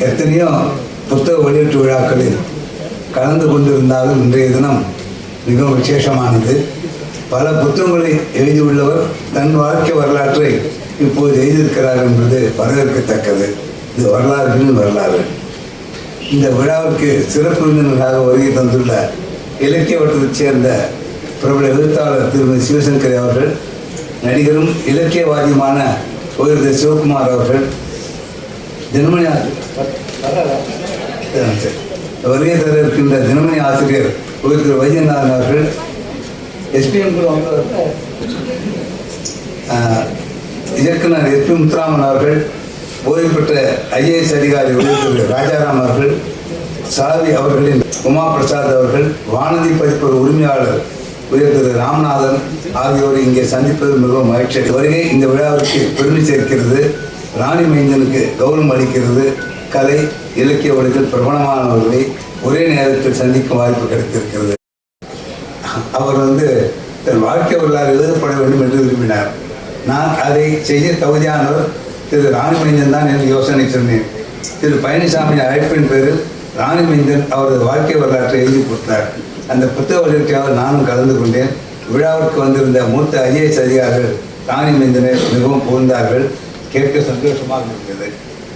எத்தனையோ புத்தக வெளியீட்டு விழாக்களில் கலந்து கொண்டிருந்தாலும் இன்றைய தினம் மிகவும் விசேஷமானது. பல புத்தகங்களை எழுதியுள்ளவர் தன் வாழ்க்கை வரலாற்றை இப்போது எழுதியிருக்கிறார் என்பது வரவேற்கத்தக்கது. இது வரலாறுகளின் வரலாறு. இந்த விழாவிற்கு சிறப்பு விருந்தினராக வருகை தந்துள்ள இலக்கிய வட்டத்தைச் சேர்ந்த பிரபல எழுத்தாளர் திருமதி சிவசங்கரி அவர்கள் நடிகரும் இலக்கியவாதியுமான உயர்ந்த சிவகுமார் அவர்கள் தினமணி ஆசிரியர் சரி. வருகை தர இருக்கின்ற தினமணி ஆசிரியர் உயர்ந்த வைத்தியநாதன் அவர்கள் எஸ்பிஎம் கூட வந்து இயக்குனர் எஸ் பி முத்துராமன் அவர்கள் ஓய்வு பெற்ற ஐஏஎஸ் அதிகாரி உயர்திரு ராஜாராம் அவர்கள் சாவி அவர்களின் உமா பிரசாத் அவர்கள் வானதி பதிப்பர் உரிமையாளர் உயர்திரு ராமநாதன் ஆகியோரை இங்கே சந்திப்பது மிகவும் மகிழ்ச்சி வருகை இந்த விழாவிற்கு பெருமை சேர்க்கிறது. ராணி மைந்தனுக்கு கௌரவம் அளிக்கிறது கலை இலக்கிய உலகில் பிரபலமானவர்களை ஒரே நேரத்தில் சந்திக்கும் வாய்ப்பு கிடைத்திருக்கிறது. அவர் வந்து தன் வாழ்க்கை வரலாறு எழுதப்பட வேண்டும் என்று விரும்பினார். நான் அதை செய்ய தகுதியானவர் திரு ராணிமைந்தன் தான் என்று யோசனை சொன்னேன். திரு பழனிசாமி அழைப்பின் பேரில் ராணிமைந்தன் அவரது வாழ்க்கை வரலாற்றை எழுதி கொடுத்தார். அந்த புத்தக வெளியீட்டில் நானும் கலந்து கொண்டேன். விழாவிற்கு வந்திருந்த மூத்த ஐஏஎஸ் அதிகாரிகள் ராணிமைந்தனை மிகவும் புகழ்ந்தார்கள். खेळ संघर्ष मागणी केले